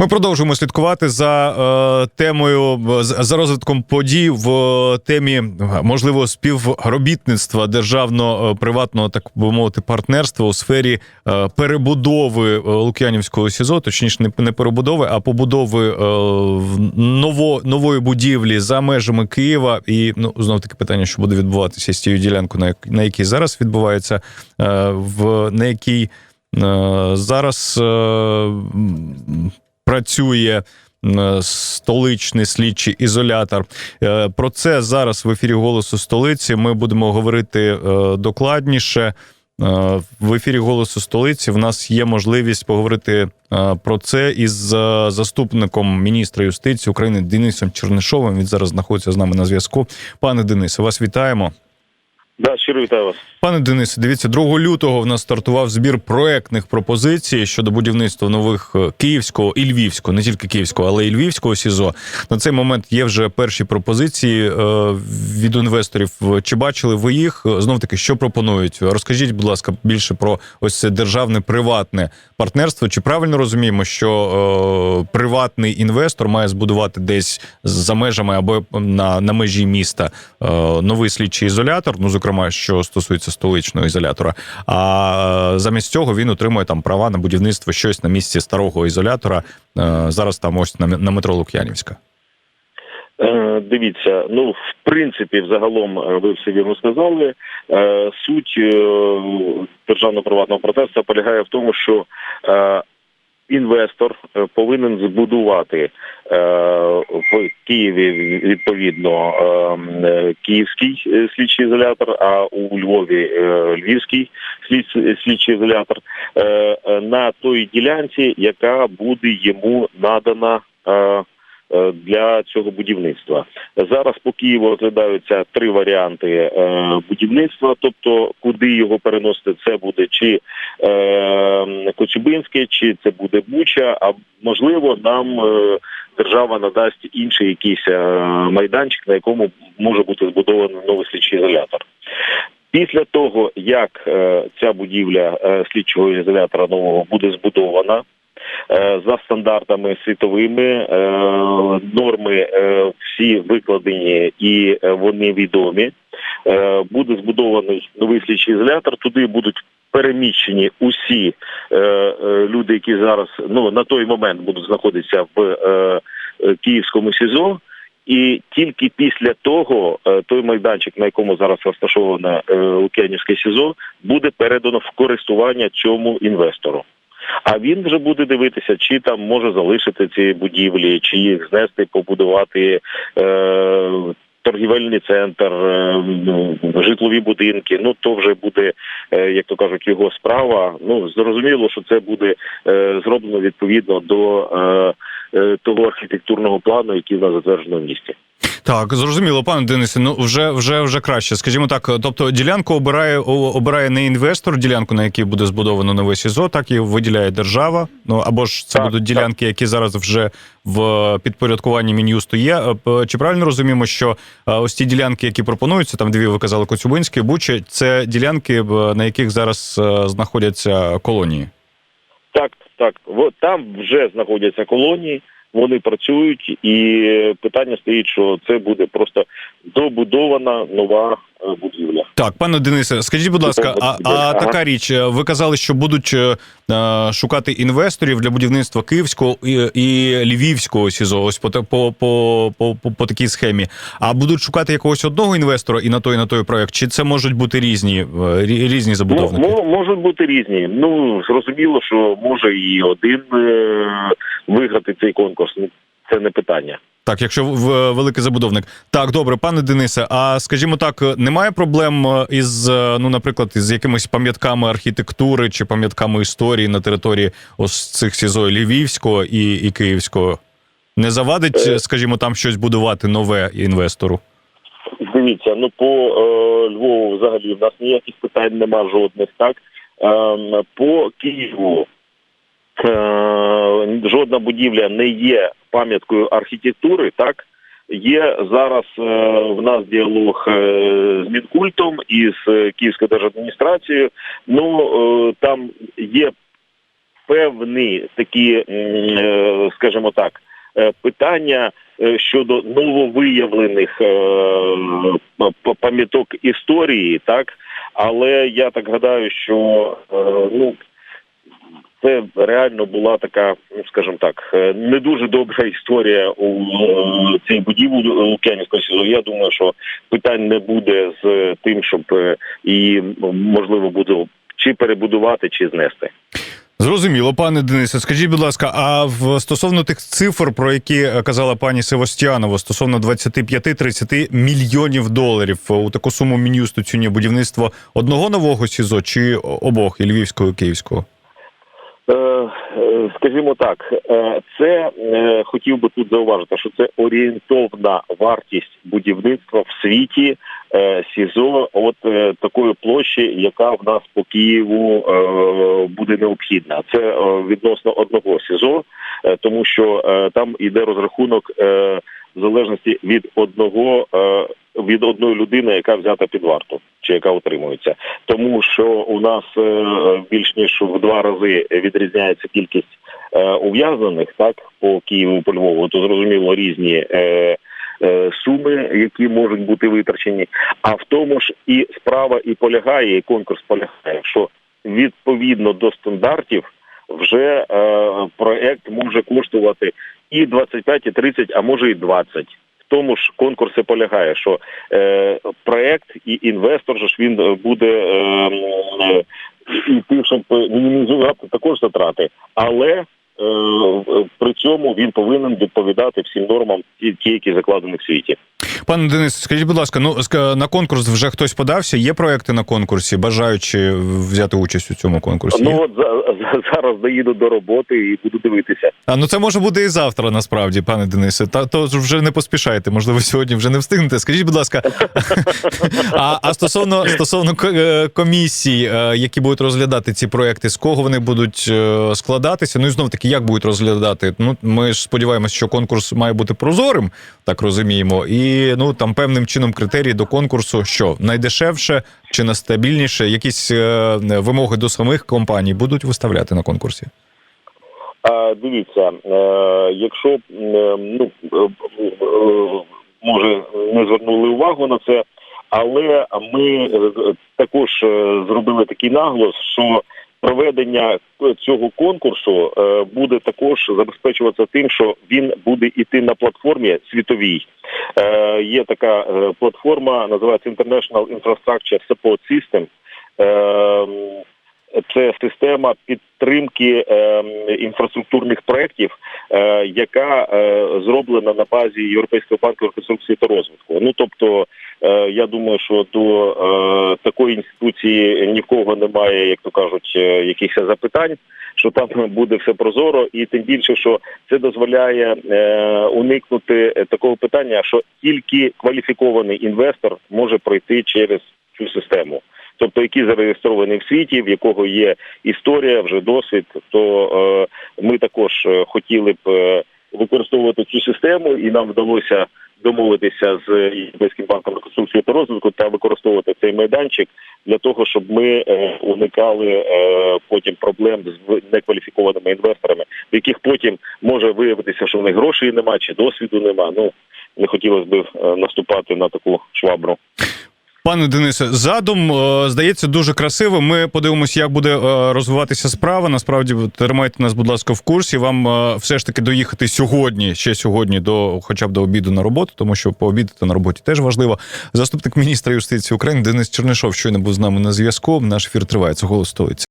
Ми продовжуємо слідкувати за е, темою за розвитком подій в е, темі е, можливо співробітництва державно-приватного, так би мовити, партнерства у сфері е, перебудови е, Лук'янівського СІЗО, точніше, не, не перебудови, а побудови е, ново, нової будівлі за межами Києва. І ну знов таки питання, що буде відбуватися з тією ділянкою, на, як- на якій зараз відбувається, е, в на якій е, зараз. Е, працює м, столичний слідчий ізолятор. Е, Про це зараз в ефірі голосу столиці. Ми будемо говорити е, докладніше. Е, В ефірі голосу столиці в нас є можливість поговорити е, про це із е, заступником міністра юстиції України Денисом Чернишовим. Він зараз знаходиться з нами на зв'язку. Пане Денисе, вас вітаємо. Да, щиро вітаю вас. Пане Денисе, дивіться, 2 лютого в нас стартував збір проектних пропозицій щодо будівництва нових е, київського і львівського, не тільки київського, але й львівського СІЗО. На цей момент є вже перші пропозиції е, від інвесторів. Чи бачили ви їх? Знов таки, що пропонують? Розкажіть, будь ласка, більше про ось це державне приватне партнерство. Чи правильно розуміємо, що е, приватний інвестор має збудувати десь за межами або на, на межі міста е, новий слідчий ізолятор? Ну, зокрема, що стосується столичного ізолятора. А е, замість цього він отримує там права на будівництво щось на місці старого ізолятора. Е, зараз там ось на, на метро Лук'янівська. Е, дивіться, ну в принципі, взагалом ви все вірно сказали. Суть державно-приватного протесту полягає в тому, що інвестор е, повинен збудувати е, в Києві відповідно е, київський слідчий ізолятор, а у Львові львівський слід- слідчий ізолятор на той ділянці, яка буде йому надана. Е, Для цього будівництва зараз по Києву розглядаються три варіанти е, будівництва, тобто куди його переносити, це буде чи е, Коцюбинське, чи це буде Буча, а можливо нам держава надасть інший якийсь майданчик, на якому може бути збудований новий слідчий ізолятор. Після того, як ця будівля слідчого ізолятора нового буде збудована за стандартами світовими, е, норми е, всі викладені і е, вони відомі. Е, Буде збудований новий слідчий ізолятор. Туди будуть переміщені усі е, е, люди, які зараз ну на той момент будуть знаходитися в е, е, Київському СІЗО. І тільки після того е, той майданчик, на якому зараз розташоване е, Лук'янівське СІЗО, буде передано в користування цьому інвестору. А він вже буде дивитися, чи там може залишити ці будівлі, чи їх знести, побудувати е, торгівельний центр, е, ну, житлові будинки. Ну то вже буде, е, як то кажуть, його справа. Ну зрозуміло, що це буде е, зроблено відповідно до того архітектурного плану, який в нас затверджено в місті. Так, зрозуміло, пане Денисе. Ну вже вже вже краще. Скажімо так, тобто ділянку обирає обирає не інвестор, ділянку на якій буде збудовано нове СІЗО, так і виділяє держава. Ну або ж це Так, будуть так. ділянки, які зараз вже в підпорядкуванні мін'юсту є. Е, Чи правильно розуміємо, що е, ось ті ділянки, які пропонуються, там дві ви казали Коцюбинське, Буча, це ділянки, е, на яких зараз е, знаходяться колонії. Так, так. Там вже знаходяться колонії, вони працюють, і питання стоїть, що це буде просто добудована нова будівля. Так, пане Денисе, скажіть, будь ласка, а, а така річ, е, ви казали, що будуть е, е, шукати інвесторів для будівництва київського і, і львівського СІЗО, ось по, по, по, по, по, по такій схемі. А будуть шукати якогось одного інвестора і на той, і на той проект, чи це можуть бути різні, різні забудовники? Ну, мо- можуть бути різні. Ну зрозуміло, що може і один виграти цей конкурс. Ну, Це не питання. Так, якщо в великий забудовник. Так, добре, пане Денисе. А скажімо так, немає проблем е, із, е, ну, наприклад, із якимись пам'ятками архітектури чи пам'ятками історії на території ось цих СІЗО Львівського і, і Київського? Не завадить, Е. е, скажімо, там щось будувати нове інвестору? Дивіться, ну по е, Львову взагалі в нас ніяких питань нема жодних. Так Ем, по Києву е, жодна будівля не є пам'яткою архітектури. Так є зараз е, в нас діалог е, з Мінкультом і з Київською держадміністрацією. Ну е, там є певні такі, скажімо так, питання щодо нововиявлених пам'яток історії, так але я так гадаю, що ну. Це реально була така, ну скажімо так, е, не дуже добра історія у е, цій будівлі Лук'янівського СІЗО. Я думаю, що питань не буде з тим, щоб е, її можливо буде чи перебудувати, чи знести. Зрозуміло, пане Денисе. Скажіть, будь ласка, а в стосовно тих цифр, про які е, казала пані Севастьянова, стосовно 25-30 мільйонів доларів, е, у таку суму Мін'юст оцінює будівництво одного нового СІЗО чи обох і Львівського і Київського? Е, е, Скажімо так, е, це хотів би тут зауважити, що це орієнтовна вартість будівництва в світі СІЗО, от такої площі, яка в нас по Києву буде необхідна. Це відносно одного СІЗО, тому що там йде розрахунок в залежності від одного від одної людини, яка взята під варту чи яка утримується, тому що у нас е, більш ніж в два рази відрізняється кількість е, ув'язнених, так по Києву, по Львову, то зрозуміло різні. Е, Суми, які можуть бути витрачені, а в тому ж і справа і полягає, і конкурс полягає, що відповідно до стандартів вже е, проект може коштувати і 25, і 30, а може і 20. Тому ж конкурсі полягає, що е, проект і інвестор же ж він е, буде е, тим, йти, щоб мінімізувати також затрати, але е, при цьому він повинен відповідати всім нормам, ті, які закладені в світі. Пане Денисе, скажіть, будь ласка, ну на конкурс вже хтось подався? Є проекти на конкурсі, бажаючи взяти участь у цьому конкурсі? Ну от за, за- зараз доїду до роботи і буду дивитися. А ну це може бути і завтра, насправді, пане Денисе. Та то вже не поспішайте. Можливо, сьогодні вже не встигнете. Скажіть, будь ласка, а, а стосовно стосовно е, комісій, е, які будуть розглядати ці проекти, з кого вони будуть е, складатися? Ну і знов таки, як будуть розглядати? Ну ми ж сподіваємося, що конкурс має бути прозорим, так розуміємо. І ну там певним чином критерії до конкурсу, що найдешевше чи найстабільніше, якісь е, вимоги до самих компаній будуть виставляти на конкурсі. А, дивіться, е, якщо е, ну е, може не звернули увагу на це, але ми також е, зробили такий наголос, що проведення цього конкурсу е, буде також забезпечуватися тим, що він буде йти на платформі світовій. Е, Є така е, платформа, називається International Infrastructure Support System. Це система підтримки е, інфраструктурних проєктів, е, яка е, зроблена на базі Європейського банку реконструкції та розвитку. Ну тобто, е, я думаю, що до е, такої інституції ні в кого немає, як то кажуть, е, якихось запитань. Що там буде все прозоро, і тим більше, що це дозволяє е, уникнути е, такого питання, що тільки кваліфікований інвестор може пройти через цю систему тобто які зареєстровані в світі, в якого є історія, вже досвід, то е, ми також е, хотіли б е, використовувати цю систему, і нам вдалося домовитися з Європейським банком реконструкції та розвитку та використовувати цей майданчик для того, щоб ми уникали потім проблем з некваліфікованими інвесторами, в яких потім може виявитися, що в них грошей немає чи досвіду немає. Ну не хотілося б наступати на таку швабру. Пане Денисе, задум е, здається дуже красивим. Ми подивимося, як буде е, розвиватися справа. Насправді тримайте нас, будь ласка, в курсі. Вам е, все ж таки доїхати сьогодні, ще сьогодні, до хоча б до обіду на роботу, тому що пообідати на роботі теж важливо. Заступник міністра юстиції України Денис Чернишов щойно був з нами на зв'язку. Наш ефір триває. Це голос столиці.